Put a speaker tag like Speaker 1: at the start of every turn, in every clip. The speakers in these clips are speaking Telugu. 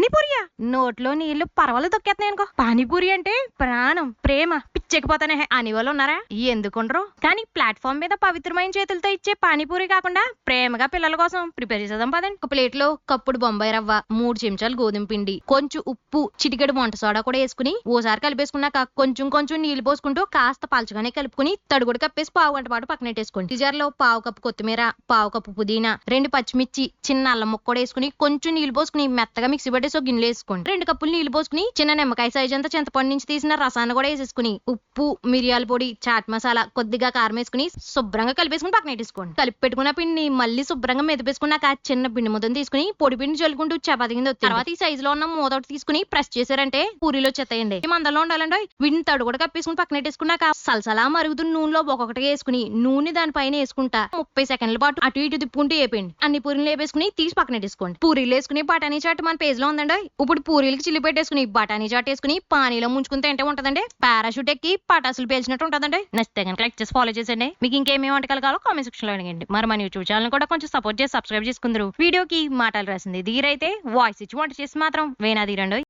Speaker 1: పానీపూరియా? నోట్లో నీళ్ళు పర్వాలేదు తొక్కేస్తున్నాయి అనుకో పానీపూరి అంటే ప్రాణం ప్రేమ పిచ్చెక్కిపోతానే. అని వాళ్ళు ఉన్నారా? ఎందుకుండరు? కానీ ప్లాట్ఫామ్ మీద పవిత్రమైన చేతులతో ఇచ్చే పానీపూరి కాకుండా ప్రేమగా పిల్లల కోసం ప్రిపేర్ చేసేద్దాం పదండి. ఒక ప్లేట్లో కప్పుడు బొంబాయి రవ్వ మూడు చెంచాలు గోధుమ పిండి కొంచెం ఉప్పు చిటికెడు వంట సోడా కూడా వేసుకుని ఓసారి కలిపేసుకున్నాక కొంచెం కొంచెం నీళ్ళు పోసుకుంటూ కాస్త పలచగానే కలుపుకుని తడుగుడు కప్పేసి పావు గంట పాటు పక్కనెట్టేసుకోండి లో పావు కప్పు కొత్తిమీర పావు కప్పు పుదీనా రెండు పచ్చిమిర్చి చిన్న అల్లం ముక్క కూడా వేసుకుని కొంచెం నీళ్ళు పోసుకుని మెత్తగా మిక్సీ పట్టేసి ఒక గిన్నెలో వేసుకోండి రెండు కప్పులు నీళ్ళు పోసుకుని చిన్న నిమ్మకాయ సైజ్ అంతా చింతపండు నుంచి తీసిన రసాన్ని కూడా వేసేసుకుని ఉప్పు మిరియాల పొడి చాట్ మసాలా కొద్దిగా కారం వేసుకుని శుభ్రంగా కలిపేసుకుని పక్కన పెట్టేసుకోండి. కలిపి పెట్టుకున్న పిండిని మళ్ళీ శుభ్రంగా మెదిపేసుకున్నాక చిన్న పిండి ముద్దను తీసుకుని పొడి పిండి చల్లుకుంటూ చపాతి కింద తర్వాత ఈ సైజు లో ఉన్న మూత ఒకటి తీసుకుని ప్రెస్ చేశారంటే పూరిలో చెత్తయండి. మందలో ఉండాలండి వీటిని తడు కూడా కప్పేసుకుని పక్కన పెట్టేసుకున్నాక సలసలా మరుగుతున్న నూనెలో ఒక్కొక్కటి వేసుకుని నూనె దానిపైన వేసుకుంటా ముప్పై సెకండ్ల పాటు అటు ఇటు తిప్పుకుంటూ వేపండి అన్ని పూరీలు వేపేసుకుని తీసి పక్కన పెట్టేసుకోండి. పూరీలు వేసుకుని బఠానీ చాట్ మన పేజ్లో ఉందండి ఇప్పుడు పూరీలకి చిల్లి పెట్టేసుకుని బఠానీ చాట్ వేసుకుని పానీలో ముంచుకుని తింటే ఉంటదండి. పారాషూట్ ఎక్కి పటాసులు పేల్చినట్టు ఉంటుందండి. నచ్చితే కనుక లైక్ చేసి ఫాలో చేసండి మీకు ఇంకేమేమి వంటకాలు కావాలో కామెంట్ సెక్షన్లో అడిగండి. మరి మన యూట్యూబ్ ఛానల్ కూడా కొంచెం సపోర్ట్ చేసి సబ్స్క్రైబ్ చేసుకుందరు. వీడియోకి మాటలు రాసింది ధీరైతే వాయిస్ ఇచ్చి వంట చేసి మాత్రం వేనా ధీరండి.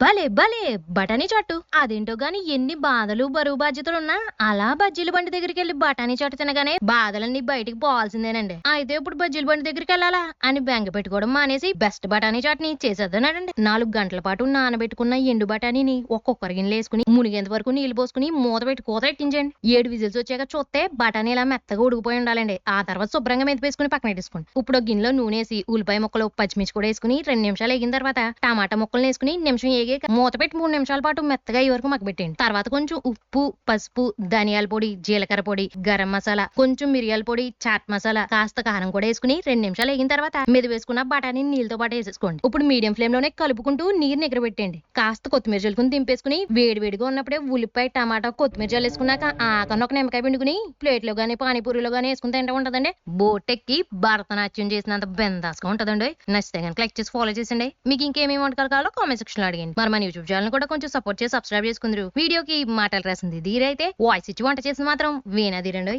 Speaker 1: భలే భలే బఠానీ చాటు అదేంటో గాని ఎన్ని బాధలు బరువు బాధ్యతలు ఉన్నా అలా బజ్జీల బండి దగ్గరికి వెళ్ళి బఠానీ చాటు తినగానే బాధలన్నీ బయటికి పోవాల్సిందేనండి. అయితే ఇప్పుడు బజ్జీల బండి దగ్గరికి వెళ్ళాలా అని బెంగ పెట్టుకోవడం మానేసి బెస్ట్ బఠానీ చాట్ని చేసేద్దానండి. నాలుగు గంటల పాటు నానబెట్టుకున్న ఎండు బఠానీని ఒక్కొక్కరి గిన్నెలు వేసుకుని మునిగేంత వరకు నీళ్ళు పోసుకుని మూత పెట్టి కూత పెట్టించండి. ఏడు విజిల్స్ వచ్చాక చూస్తే బఠానీ ఇలా మెత్తగా ఉడికిపోయి ఉండాలండి. ఆ తర్వాత శుభ్రంగా మెదిపేసుకుని పక్కన పెట్టేసుకోండి. ఇప్పుడు గిన్నెలో నూనె వేసి ఉల్లిపాయ ముక్కలు పచ్చిమిర్చి కూడా వేసుకుని రెండు నిమిషాలు వేగిన తర్వాత టమాటా ముక్కలు వేసుకుని నిమిషం ఏగే మూత పెట్టి మూడు నిమిషాల పాటు మెత్తగా ఈ వరకు మాకు పెట్టండి తర్వాత కొంచెం ఉప్పు పసుపు ధనియాల పొడి జీలకర్ర పొడి గరం మసాలా కొంచెం మిరియాల పొడి చాట్ మసాలా కాస్త కారం కూడా వేసుకుని రెండు నిమిషాలు వేగిన తర్వాత మీద వేసుకున్న బఠానీ నీళ్ళతో పాటు వేసేసుకోండి. ఇప్పుడు మీడియం ఫ్లేమ్లోనే కలుపుకుంటూ నీరు ఎగరబెట్టండి కాస్త కొత్తిమీర జల్లుకుని దింపేసుకుని వేడివేడిగా ఉన్నప్పుడే ఉల్లిపాయ టమాటా కొత్తిమీర జల్లేసుకున్నాక ఆకన్న ఒక నిమ్మకాయ పిండుకుని ప్లేట్లో గానీ పానీపూరిలో గానీ వేసుకుని తింటా ఉంటదండి. బోటెక్కి భరతనాట్యం చేసినంత బెందాస్గా ఉంటదండి. నచ్చితే కనుక లైక్ చేసి ఫాలో చేసండి మీకు ఇంకేమేమి వంటకాలు కావాలో కామెంట్ సెక్షన్లో అడిగండి. మరి మన యూట్యూబ్ ఛానల్ కూడా కొంచెం సపోర్ట్ చేసి సబ్స్క్రైబ్ చేసుకుందరు. వీడియోకి మాటలు రాసింది. ధీరైతే వాయిస్ ఇచ్చి వంట చేసి మాత్రం వీణా ధీరండి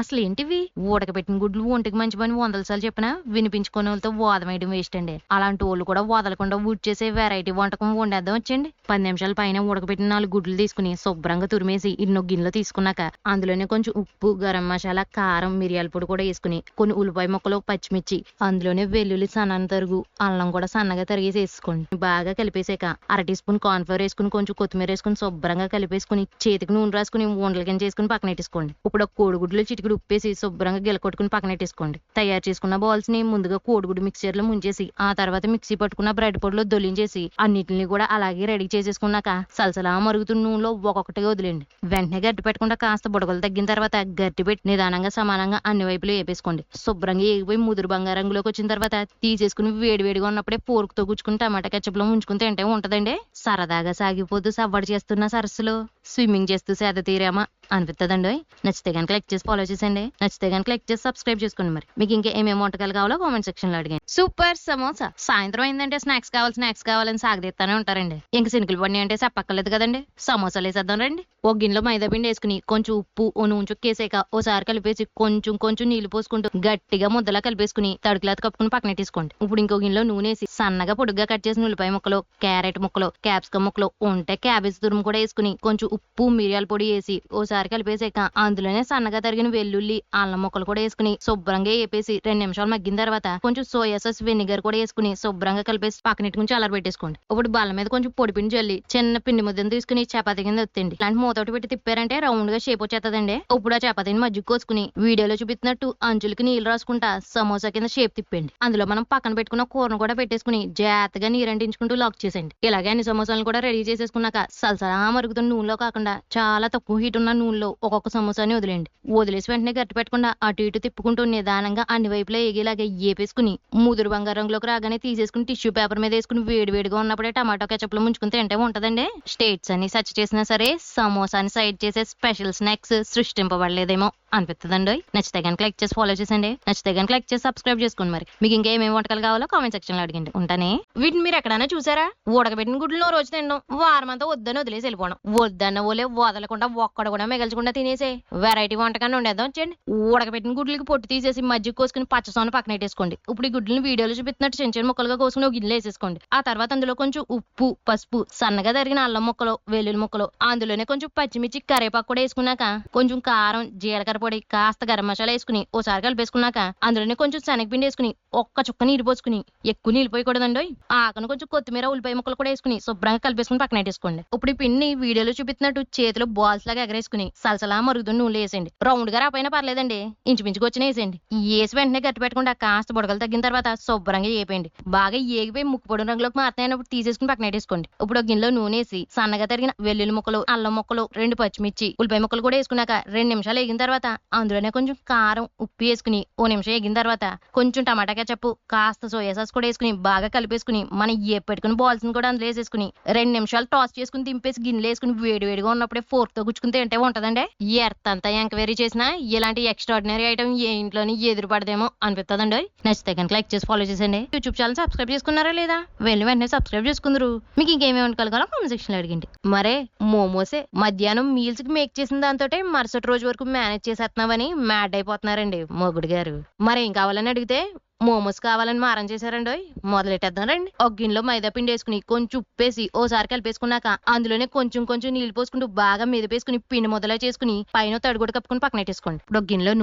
Speaker 1: అసలు ఏంటివి ఊడకబెట్టిన గుడ్లు ఒంటికి మంచి పని వందల సార్లు చెప్పినా వినిపించుకునే వాళ్ళతో వాదమేయడం వేస్ట్ అండి. అలాంటి వాళ్ళు కూడా వదలకుండా వుడ్ చేసే వెరైటీ వంటకం వండేద్దాం వచ్చండి పది నిమిషాల పైన ఉడకబెట్టిన నాలుగు గుడ్లు తీసుకుని శుభ్రంగా తురిమేసి ఇన్నో గిన్నెలో తీసుకున్నాక అందులోనే కొంచెం ఉప్పు గరం మసాలా కారం మిరియాల పొడి కూడా వేసుకుని కొన్ని ఉల్లిపాయ ముక్కలు పచ్చిమిర్చి అందులోనే వెల్లుల్లి సన్నని తరుగు అల్లం కూడా సన్నగా తరిగేసి వేసుకోండి. బాగా కలిపేసాక అర టీ స్పూన్ కార్న్ఫ్లవర్ వేసుకుని కొంచెం కొత్తిమీర వేసుకుని శుభ్రంగా కలిపేసుకుని చేతికి నూనె రాసుకుని ఉండల కింద చేసుకుని పక్కన పెట్టేసుకోండి. ఇప్పుడు కోడిగుడ్లు కోడిగుడ్లు చిటికెడు ఉప్పేసి శుభ్రంగా గిలకొట్టుకుని పక్కనెట్టేసుకోండి తయారు చేసుకున్న బాల్స్ని ముందుగా కోడిగుడ్డు మిక్సర్లో ముంచేసి ఆ తర్వాత మిక్సీ పట్టుకున్న బ్రెడ్ పొడిలో దొలించేసి అన్నిటిని కూడా అలాగే రెడీ చేసేసుకున్నాక సలసలా మరుగుతున్న నూనెలో ఒక్కొక్కటిగా వదిలేండి వెంటనే గట్టి పెట్టకుండా కాస్త బుడగలు తగ్గిన తర్వాత గట్టి పెట్టి నిదానంగా సమానంగా అన్ని వైపులు వేపేసుకోండి. శుభ్రంగా ఏగిపోయి ముదురు బంగారు రంగులోకి వచ్చిన తర్వాత తీసేసుకుని వేడివేడిగా ఉన్నప్పుడే పోరుకు తో గుచ్చుకుని టమాటా ketchup లో ముంచుకుని తింటే ఉంటదండి. సరదాగా సాగిపోతూ సవ్వడి చేస్తున్న సరస్సులో. స్విమ్మింగ్ చేస్తూ సేద తీరామా? అనిపిస్తుందండి నచ్చితే కనుక లైక్ చేసి ఫాలో చేసండి నచ్చితే కనుక లైక్ చేసి సబ్స్క్రైబ్ చేసుకోండి మరి. మీకు ఇంకా ఏమేమి వంటకాలు కావాలో కామెంట్ సెక్షన్లో అడిగాను సూపర్ సమోసా. సాయంత్రం అయిందంటే స్నాక్స్ కావాలి స్నాక్స్ కావాలని సాగదీస్తానే ఉంటారండి. ఇంక సినికులు పండి అంటే చెప్పక్కర్లేదు కదండి. సమోసాలు వేసేద్దాం రండి. ఒక గిన్నెలో మైదా పిండి వేసుకుని కొంచెం ఉప్పు ఓ నూనె చుక్కేసాక ఓసారి కలిపేసి కొంచెం కొంచెం నీళ్ళు పోసుకుంటూ గట్టిగా ముద్దలా కలిపేసుకుని తడుకులాత కప్పుకుని పక్కన తీసుకోండి. ఇప్పుడు ఇంకో గిన్నెలో నూనె వేసి సన్నగా పొడుగ్గా కట్ చేసిన ఉల్లిపాయ ముక్కలు క్యారెట్ ముక్కలు క్యాప్సికమ్ ముక్కలు ఉంటే క్యాబేజ్ తురుము కూడా వేసుకుని కొంచెం ఉప్పు మిరియాల పొడి వేసి ఓసారి కలిపేసాక అందులోనే సన్నగా తరిగిన వెల్లుల్లి అల్లం ముక్కలు కూడా వేసుకుని శుభ్రంగా వేపేసి రెండు నిమిషాలు మగ్గిన తర్వాత కొంచెం సోయా సాస్ వెనిగర్ కూడా వేసుకుని శుభ్రంగా కలిపేసి పక్కనెట్టుకుని చల్లారి పెట్టేసుకోండి. ఇప్పుడు బల్ల మీద కొంచెం పొడి పిండి జల్లి చిన్న పిండి ముద్దను తీసుకుని చపాతీ కింద ఒత్తండి. ఇలాంటి మూతోటి పెట్టి తిప్పారంటే రౌండ్గా షేప్ వచ్చేస్తుందండి ఇప్పుడు ఆ చపాతీని మజ్జిగ కోసుకుని వీడియోలో చూపిస్తున్నట్టు అంచులకి నీళ్ళు రాసుకుంటా సమోసా కింద షేప్ తిప్పండి. అందులో మనం పక్కన పెట్టుకున్న కూరను కూడా పెట్టేసుకుని జాగ్రత్తగా నీరంటించుకుంటూ లాక్ చేసేయండి. ఇలాగే అన్ని సమోసాలను కూడా రెడీ చేసేసుకున్నాక సలసలా మరుగుతున్న నూనెలో కాకుండా చాలా తక్కువ హీట్ ఉన్న నూనెలో ఒక్కొక్క సమోసాని వదిలేండి వదిలేసి వెంటనే గట్టి పెట్టకుండా అటు ఇటు తిప్పుకుంటూ నిదానంగా అన్ని వైపులా ఎగేలాగా ఏపేసుకుని ముదురు బంగారు రంగులోకి రాగానే తీసేసుకుని టిష్యూ పేపర్ మీద వేసుకుని వేడి వేడిగా ఉన్నప్పుడే టమాటో ketchup లో ముంచుకుని తింటే ఉంటదండి. స్టేట్స్ అని సర్చ్ చేసినా సరే సమోసాని సైడ్ చేసే స్పెషల్ స్నాక్స్ సృష్టింపబడలేదేమో అనిపిస్తుందండి నచ్చితే కనుక లైక్ చేసి ఫాలో చేసండి నచ్చితే కనుక లైక్ చేసి సబ్స్క్రైబ్ చేసుకోండి మరి. మీకు ఇంకేమేమి వంటకాలు కావాలో కామెంట్ సెక్షన్లో అడిగండి. ఉంటానే? వీటిని మీరు ఎక్కడైనా చూసారా? ఉడకబెట్టిన గుడ్లు రోజు తినడం. వారం అంతా వద్దని వదిలేసి వెళ్ళిపోవడం. వద్దని ఓలే వదలకుండా ఒక్కడ కూడా మిగల్చకుండా తినేసే. వెరైటీ వంటకాన్ని ఉండేద్దాం వచ్చేయండి ఉడకబెట్టిన గుడ్లకి పొట్టు తీసేసి మజ్జిగ కోసుకుని పచ్చసోన పక్కన పెట్టేసుకోండి ఇప్పుడు ఈ గుడ్లను వీడియోలో చూపిస్తున్నట్టు చిన్న చిన్న ముక్కలుగా కోసుకుని ఒక గిన్నెలో వేసేసుకోండి. ఆ తర్వాత అందులో కొంచెం ఉప్పు పసుపు సన్నగా తరిగిన అల్లం ముక్కలు వెల్లుల్లి ముక్కలు అందులోనే కొంచెం పచ్చిమిర్చి కరివేపాకు కూడా వేసుకున్నాక కొంచెం కారం జీలకర్ర పొడి కాస్త గరం మసాలా వేసుకుని ఓసారి కలిపేసుకున్నాక అందులోనే కొంచెం శనగపిండి వేసుకుని ఒక్క చుక్క నీరు పోసుకుని ఎక్కువ నీళ్ళు పోయకూడదండి ఆకను కొంచెం కొత్తిమీర ఉల్లిపాయ ముక్కలు కూడా వేసుకుని శుభ్రంగా కలిపేసుకుని పక్కన పెట్టేసుకోండి ఇప్పుడు ఈ పిండిని వీడియోలో చూపిస్తున్నట్టు చేతిలో బాల్స్ లాగా ఎగరేసుకుని సలసలా మరుగుతున్న నూనెలో వేసేయండి. రౌండ్గా రాపోయినా పర్లేదండి. ఇంచుమించుకు వచ్చిన వేసేయండి. వేసి వెంటనే గట్టి పెట్టకుండా కాస్త బుడగలు తగ్గిన తర్వాత శుభ్రంగా ఏపేయండి బాగా ఏగిపోయి ముక్కు పొడి రంగులోకి మారుతాయినప్పుడు తీసేసుకుని పక్కన పెట్టేసుకోండి. ఇప్పుడు ఒక గిన్నెలో నూనె వేసి సన్నగా తరిగిన వెల్లుల్లి ముక్కలు అల్లం ముక్కలు రెండు పచ్చిమిర్చి ఉల్లిపాయ ముక్కలు కూడా వేసుకున్నాక రెండు నిమిషాలు వేగిన తర్వాత అందులోనే కొంచెం కారం ఉప్పు వేసుకుని ఓ నిమిషం వేగిన తర్వాత కొంచెం టమాటా కెచప్ కాస్త సోయా సాస్ కూడా వేసుకుని బాగా కలిపేసుకుని మనం ఏ పెట్టుకుని బాల్స్ కూడా అందులో వేసేసుకుని రెండు నిమిషాలు టాస్ చేసుకుని దింపేసి గిన్నెలు వేసుకుని వేడి వేడిగా ఉన్నప్పుడే ఫోర్క్తో గుచ్చుకుంటే తింటే ఉంటదండి. ఎర్త్ అంతా ఎంక్వైరీ చేసినా ఇలాంటి ఎక్స్ట్రాడినరీ ఐటమ్ ఏ ఇంట్లోని ఎదురు పడదేమో అనిపిస్తుందండి నచ్చితే కనుక లైక్ చేసి ఫాలో చేసండి యూట్యూబ్ ఛానల్ సబ్స్క్రైబ్ చేసుకున్నారా లేదా? వెళ్ళి వెంటనే సబ్స్క్రైబ్ చేసుకుందరు. మీకు ఇంకేమేమి వంటకాలు కామెంట్ సెక్షన్లో అడిగింది మరే మోమోసే. మధ్యాహ్నం మీల్స్కి మేక్ చేసిన దాంతో మరుసటి రోజు వరకు మేనేజ్ చేసేస్తున్నామని మ్యాడ్ అయిపోతున్నారండి మొగుడు గారు. మరేం కావాలని అడిగితే మోమోస్ కావాలని మారం చేశారండి మొదలెట్టేద్దాం రండి. ఒక గిన్నెలో వేసుకుని కొంచెం ఉప్పేసి ఓసారి కలిపేసుకున్నాక అందులోనే కొంచెం కొంచెం నీళ్ళు పోసుకుంటూ బాగా మెదిపేసుకుని పిండి మొదల చేసుకుని పైన తడుగుడు కప్పుకుని పక్కనెట్టేసుకోండి ఇప్పుడు ఒక గిన్నెలో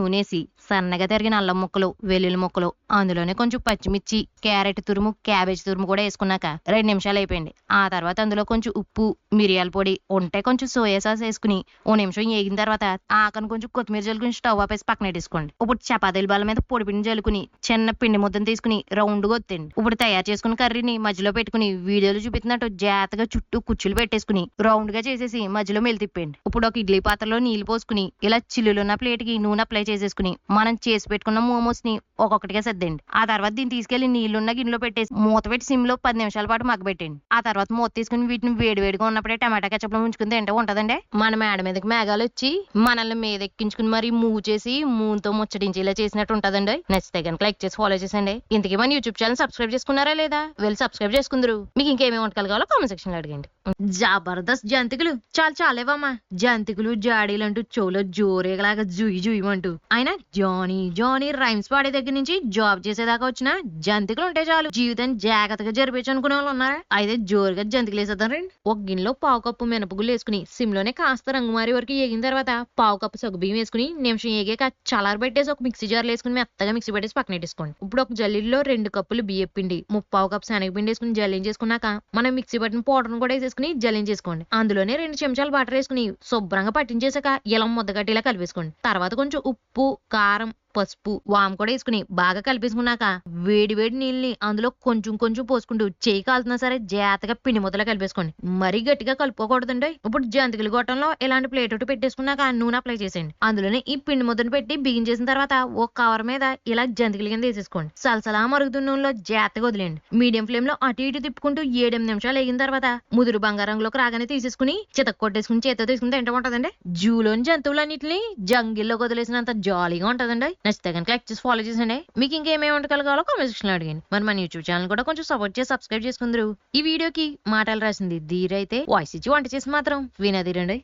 Speaker 1: సన్నగా తరిగిన అల్లం ముక్కలు వెల్లుల్లి ముక్కలు అందులోనే కొంచెం పచ్చిమిర్చి క్యారెట్ తురుము క్యాబేజ్ తురుము కూడా వేసుకున్నాక రెండు నిమిషాలు అయిపోయింది. ఆ తర్వాత అందులో కొంచెం ఉప్పు మిరియాల పొడి ఉంటే కొంచెం సోయా సాస్ వేసుకుని ఓ నిమిషం వేగిన తర్వాత ఆకను కొంచెం కొత్తిమీర జల్లుకుని స్టవ్ ఆపేసి పక్కనెట్టేసుకోండి ఇప్పుడు చపాతీల బాల మీద పొడి పిండి జల్లుకుని చిన్న పిండి ముద్దను తీసుకుని రౌండ్గా ఒత్తండి. ఇప్పుడు తయారు చేసుకున్న కర్రీని మధ్యలో పెట్టుకుని వీడియోలో చూపిస్తున్నట్టు జాతగా చుట్టూ కుచ్చులు పెట్టేసుకుని రౌండ్గా చేసేసి మధ్యలో మెలి తిప్పండి ఇప్పుడు ఒక ఇడ్లీ పాత్రలో నీళ్ళు పోసుకుని ఇలా చిల్లులున్న ప్లేట్కి నూనె అప్లై చేసేసుకుని మనం చేసి పెట్టుకున్న మోమోస్ని ఒక్కొక్కటిగా సర్దండి. ఆ తర్వాత దీన్ని తీసుకెళ్ళి నీళ్ళున్న గిన్నెలో పెట్టేసి మూత పెట్టి సిమ్లో పది నిమిషాల పాటు మగ్గబెట్టండి ఆ తర్వాత మూత తీసుకుని వీటిని వేడి వేడిగా ఉన్నప్పుడే టమాటా కెచప్ ఉంచుకుని తింటే ఉంటదండి? మన మేడ మీదకి మేఘాలు వచ్చి మనల్ని మీద ఎక్కించుకుని మరి మూవ్ చేసి మూతో ముచ్చటించేలా చేసినట్టు ఉంటదండి. నచ్చితే కనుక లైక్ చేసి ఫాలో చేసండి ఇంతకీ మన యూట్యూబ్ ఛానల్ సబ్స్క్రైబ్ చేసుకున్నారా లేదా? వెళ్ళి సబ్స్క్రైబ్ చేసుకుందరు. మీకు ఇంకేమేమి వంటకాలు కావాలో కామెంట్ సెక్షన్లో అడగండి. జబర్దస్త్ జంతికలు. చాలు చాలేవమ్మా. జంతికలు జాడీలంటూ చెవులో జోరేగలాగా జుయి జుయిమంటూ ఆయన జానీ జానీ రైమ్స్ పాడే దగ్గర నుంచి జాబ్ చేసేదాకా వచ్చిన జంతికలు ఉంటే చాలు. జీవితం జాగ్రత్తగా జరిపించు అనుకునే వాళ్ళు ఉన్నారా? అయితే జోరుగా జంతికలు వేసేద్దాం రండి. ఒక గిన్నెలో పావు కప్పు మినపగుళ్ళు వేసుకుని సిమ్లోనే కాస్త రంగుమారి వరకు ఏగిన తర్వాత పావు కప్పు సగ్గుబియ్యం వేసుకుని నిమిషం ఏగాక చలారు పెట్టేసి ఒక మిక్సీ జార్లో వేసుకుని మెత్తగా మిక్సీ పెట్టేసి పక్కన పెట్టేసుకోండి. ఇప్పుడు ఒక జల్లీలో రెండు కప్పులు బియ్యం పిండి ముప్పావు కప్పు శనగపిండి వేసుకుని జల్లిం చేసుకున్నాక మనం మిక్సీ పట్టిన పౌడర్ను కూడా వేసేసుకుని జల్లించేసుకోండి. అందులోనే రెండు చెంచాలు బటర్ వేసుకుని శుభ్రంగా పట్టించేసాక ఇలా ముద్దగట్టిలా కలిపేసుకోండి. తర్వాత కొంచెం ఉప్పు కారం పసుపు వాము కూడా వేసుకుని బాగా కలిపేసుకున్నాక వేడి వేడి నీళ్ళని అందులో కొంచెం కొంచెం పోసుకుంటూ చేయి కాలుతున్నా సరే జాతగా పిండి ముద్దలా కలిపేసుకోండి. మరీ గట్టిగా కలుపుకోకూడదండి. ఇప్పుడు జంతికలు గొట్టంలో ఇలాంటి ప్లేట్ ఒకటి పెట్టేసుకున్నాక నూనె అప్లై చేసేయండి. అందులోనే ఈ పిండి ముద్దను పెట్టి బిగించేసిన తర్వాత ఒక కవర్ మీద ఇలా జంతికల కింద వేసేసుకోండి. సలసలా మరుగుతున్న నూనెలో జాతగా వదిలేయండి. మీడియం ఫ్లేమ్లో అటు ఇటు తిప్పుకుంటూ ఏడెనిమిది నిమిషాలు వేగిన తర్వాత ముదురు బంగారంలోకి రాగానే తీసేసుకుని చితక కొట్టేసుకుని చేతితో తీసుకుని తింటే ఉంటదండి. జూలోని జంతువులన్నింటినీ జంగిల్లో వదిలేసినంత జాలీగా ఉంటదండి. నచ్చితే కనుక లైక్ చేసి ఫాలో చేసండి మీకు ఇంకేమేమి వంటకాలు కావాలో కామెంట్ సెక్షన్లో అడిగాను మరి మన యూట్యూబ్ ఛానల్ కూడా కొంచెం సపోర్ట్ చేసి సబ్స్క్రైబ్ చేసుకుందరు. ఈ వీడియోకి మాటలు రాసింది ధీరైతే వాయిస్ ఇచ్చి వంట చేసి మాత్రం వినదీరండి.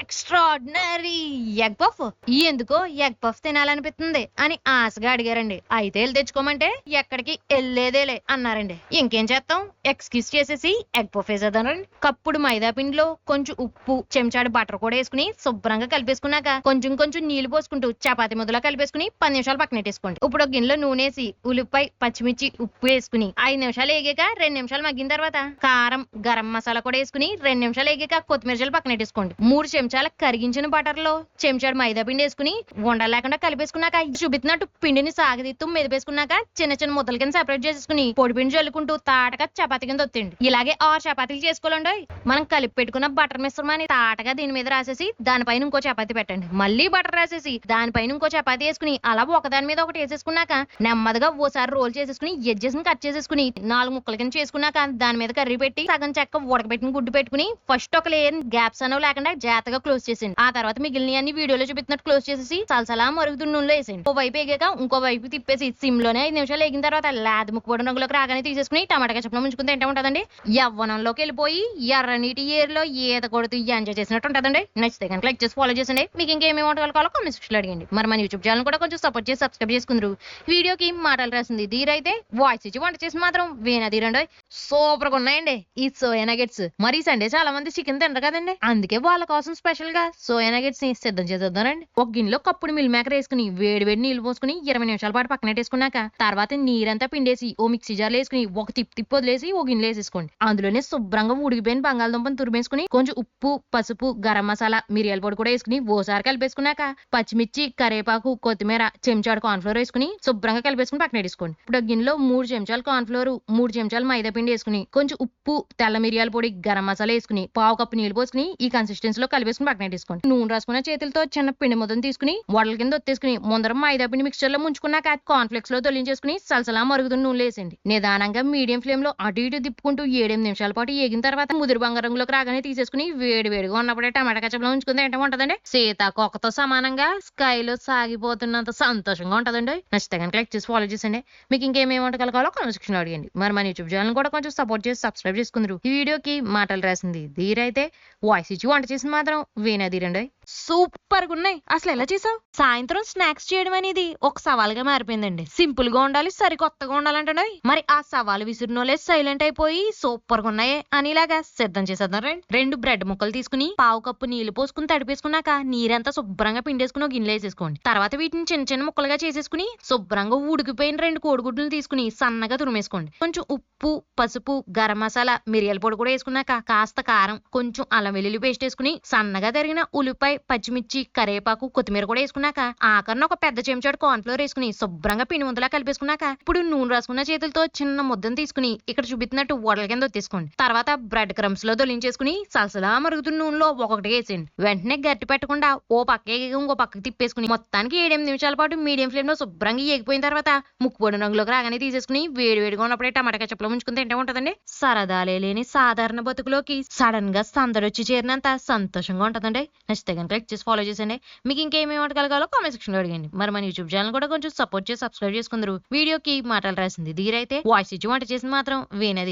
Speaker 1: ఎక్స్ట్రాడినరీ ఎగ్ పఫ్ ఎందుకో ఎగ్ పఫ్ తినాలనిపిస్తుంది అని ఆశగా అడిగారండి. అయితే వెళ్ళి తెచ్చుకోమంటే ఎక్కడికి వెళ్ళేదేలే అన్నారండి. ఇంకేం చేస్తాం? ఎక్స్క్యూజ్ చేసేసి ఎగ్ పఫ్ వేసేదానండి కప్పుడు మైదా పిండిలో కొంచెం ఉప్పు చెంచాడు బటర్ కూడా వేసుకుని శుభ్రంగా కలిపేసుకున్నాక కొంచెం కొంచెం నీళ్ళు పోసుకుంటూ చపాతి ముద్దలా కలిపేసుకుని పది నిమిషాలు పక్కన పెట్టేసుకోండి. ఇప్పుడు ఒక గిన్నెలో నూనె వేసి ఉల్లిపాయ పచ్చిమిర్చి ఉప్పు వేసుకుని ఐదు నిమిషాలు వేగాక రెండు నిమిషాలు మగ్గిన తర్వాత కారం గరం మసాలా కూడా వేసుకుని రెండు నిమిషాలు వేగాక కొత్తిమీర జల్లు పక్కన పెట్టేసుకోండి. మూడు చెంచాల కరిగించిన బటర్లో చెంచాడు మైదా పిండి వేసుకుని ఉండలు లేకుండా కలిపేసుకున్నాక చూపిస్తున్నట్టు పిండిని సాగదీత్తు మెదిపేసుకున్నాక చిన్న చిన్న ముద్దల కింద సెపరేట్ చేసేసుకుని పొడి పిండి చల్లుకుంటూ తాటగా చపాతీ కింద ఒత్తిండి. ఇలాగే ఆరు చపాతీలు చేసుకోవాలండి మనం కలిపి పెట్టుకున్న బటర్ మిశ్రమాన్ని తాటగా దీని మీద రాసేసి దానిపైన ఇంకో చపాతీ పెట్టండి. మళ్ళీ బటర్ రాసేసి దానిపైన ఇంకో చపాతీ వేసుకుని అలా ఒకదాని మీద ఒకటి వేసేసుకున్నాక నెమ్మదిగా ఓసారి రోల్ చేసేసుకుని ఎడ్జెస్ కట్ చేసేసుకుని నాలుగు ముక్కల కింద చేసుకున్నాక దాని మీద కర్రీ పెట్టి సగం చెక్క ఉడకబెట్టిన గుడ్డు పెట్టుకుని ఫస్ట్ ఒక లేని గ్యాప్స్ అనో లేకుండా జాతగా క్లోజ్ చేసేయండి. ఆ తర్వాత మిగిలిన అన్ని వీడియోలో చూపిస్తున్నట్టు క్లోజ్ చేసేసి సలసలా మరుగుతున్న నూనెలో వేసేయండి. ఓ వైపు ఎగాక ఇంకో వైపు తిప్పేసి సిమ్లోనే ఐదు నిమిషాలు ఎగిన తర్వాత లాది ముక్కుపొడి రంగులోకి రాగానే తీసేసుకుని టమాటా కచ్చపలో ముంచుకుని తింటే ఉంటుందండి. యవ్వనంలోకి వెళ్ళిపోయి ఎర్రనీటి ఏరులో ఈత కొడుతూ ఎంజాయ్ చేసినట్టు ఉంటుందండి. నచ్చితే కనుక లైక్ చేసి ఫాలో చేసండి మీకు ఇంకేమేమి వంటకాలు కావాలో కామెంట్ సెక్షన్లో అడిగండి. మరి మన యూట్యూబ్ ఛానల్ కూడా కొంచెం సపోర్ట్ చేసి సబ్స్క్రైబ్ చేసుకుందరు. వీడియోకి మాటలు రాసింది దీరైతే వాయిస్ ఇచ్చి వంట చేసి మాత్రం వీణా ధీరండి సూపర్గా ఉన్నాయండి. ఈ సోయా నగెట్స్ మరి సండే చాలా మంది చికెన్ తినరు కదండి. అందుకే వాళ్ళకు కోసం స్పెషల్గా సోయా నగెట్స్ని సిద్ధం చేసేద్దానండి ఒక గిన్నెలో కప్పుడు మిల్ మేకర్ వేసుకుని వేడి వేడి నీళ్ళు పోసుకుని ఇరవై నిమిషాల పాటు పక్కన వేసుకున్నాక తర్వాత నీరంతా పిండేసి ఓ మిక్సీ జార్లో వేసుకుని ఒక తిప్పి తిప్పి వదిలేసి ఓ గిన్నెలు వేసేసుకోండి. అందులోనే శుభ్రంగా ఉడికిపోయిన బంగాళదుంపను తురిమేసుకుని కొంచెం ఉప్పు పసుపు గరం మసాలా మిరియాల పొడి కూడా వేసుకుని ఓసారి కలిపేసుకున్నాక పచ్చిమిర్చి కరివేపాకు కొత్తిమీర చెంచాడు కార్న్ఫ్లోర్ వేసుకుని శుభ్రంగా కలిపేసుకుని పక్కన వేసుకోండి ఇప్పుడు గిన్నెలో మూడు చెంచాలు కార్న్ఫ్లోర్ మూడు చెంచాలు మైదా పిండి వేసుకుని కొంచెం ఉప్పు తెల్ల మిరియాల పొడి గరం మసాలా వేసుకుని పావు కప్పు నీళ్ళు పోసుకుని ఈ కన్సిస్టెన్సీ లో కలిపేసుకుని పక్కన తీసుకోండి. నూనె రాసుకున్న చేతులతో చిన్న పిండి ముద్దను తీసుకుని వడల కింద ఒత్తేసుకుని ముందర మైదా పిండి మిక్చర్లో ముంచుకున్నాక కాన్ఫ్లెక్స్లో తొలించేసుకుని సలసలా మరుగుతున్న నూనె వేసేయండి నిదానంగా మీడియం ఫ్లేమ్లో అటు ఇటు తిప్పుకుంటూ ఏడెనిమిది నిమిషాల పాటు ఏగిన తర్వాత ముదురు బంగారంలోకి రాగానే తీసేసుకుని వేడి వేడిగా ఉన్నప్పుడే టమాటా కచ్చపలో ఉంచుకుంది ఏంటో ఉంటదండి సీతాకోకతో సమానంగా స్కైలో సాగిపోతున్నంత సంతోషంగా ఉంటదండి. నచ్చితే కనుక లైక్ చేసి ఫాలో చేసండి మీకు ఇంకేమేమి వంటకాలు కావాలో కామెంట్ సెక్షన్ అడిగండి. మరి మన యూట్యూబ్ ఛానల్ కూడా కొంచెం సపోర్ట్ చేసి సబ్స్క్రైబ్ చేసుకుందరు. ఈ వీడియోకి మాటలు రాసింది ధీరైతే. వాయిస్ ఇచ్చి వంట చేసింది మాత్రం వీణా ధీరండి సూపర్గా ఉన్నాయి అసలు ఎలా చేసావు? సాయంత్రం స్నాక్స్ చేయడం అనేది ఒక సవాల్గా మారిపోయిందండి. సింపుల్గా ఉండాలి సరికొత్తగా ఉండాలంటే మరి ఆ సవాలు విసిరినోలే సైలెంట్ అయిపోయి సూపర్గా ఉన్నాయి ఇలాగా సిద్ధం చేసేద్దాం రండి. రెండు బ్రెడ్ ముక్కలు తీసుకుని పావు కప్పు నీళ్ళు పోసుకుని తడిపేసుకున్నాక నీరంతా శుభ్రంగా పిండేసుకుని ఒక గిన్నెలో వేసేసుకోండి. తర్వాత వీటిని చిన్న చిన్న ముక్కలుగా చేసేసుకుని శుభ్రంగా ఉడికిపోయిన రెండు కోడిగుడ్లను తీసుకుని సన్నగా తురిమేసుకోండి. కొంచెం ఉప్పు పసుపు గరం మసాలా మిరియాల పొడి కూడా వేసుకున్నాక కాస్త కారం కొంచెం అల్లం వెల్లుల్లి పేస్ట్ వేసుకుని సన్నగా తరిగిన ఉల్లిపాయ పచ్చిమిర్చి కరివేపాకు కొత్తిమీర కూడా వేసుకున్నాక ఆఖరణ ఒక పెద్ద చెంచాడు కార్న్ఫ్లోర్ వేసుకుని శుభ్రంగా పిండి ముద్దలా కలిపేసుకున్నాక ఇప్పుడు నూనె రాసుకున్న చేతులతో చిన్న ముద్దను తీసుకుని ఇక్కడ చూపిస్తున్నట్టు వడల కింద తీసుకోండి తర్వాత బ్రెడ్ క్రమ్స్లో దొలించేసుకుని సలసలా మరుగుతున్న నూనెలో ఒక్కొక్కటి వేసేయండి. వెంటనే గట్టి పెట్టకుండా ఓ పక్క ఇంకో పక్కకి తిప్పేసుకుని మొత్తానికి ఏడెనిమిది నిమిషాల పాటు మీడియం ఫ్లేమ్లో శుభ్రంగా ఎగిపోయిన తర్వాత ముక్కుపొడి రంగులోకి రాగానే తీసేసుకుని వేడి వేడిగా ఉన్నప్పుడే టమాటా కచ్చపలో ఉంచుకుని తింటే ఉంటదండి. సరదాలే లేని సాధారణ బతుకులోకి సడన్గా సందడొచ్చి చేరినంత సంతోషంగా ఉంటదండి. నచ్చితే కనుక క్లిక్ చేసి ఫాలో చేసండి మీకు ఇంకేమేమి వంటకాలు కావాలో కామెంట్ సెక్షన్లో అడిగండి. మరి మన యూట్యూబ్ ఛానల్ కూడా కొంచెం సపోర్ట్ చేసి సబ్స్క్రైబ్ చేసుకుందరు. వీడియోకి మాటలు రాసింది ధీరైతే. వాయిస్ ఇచ్చి వంట చేసింది మాత్రం వీణే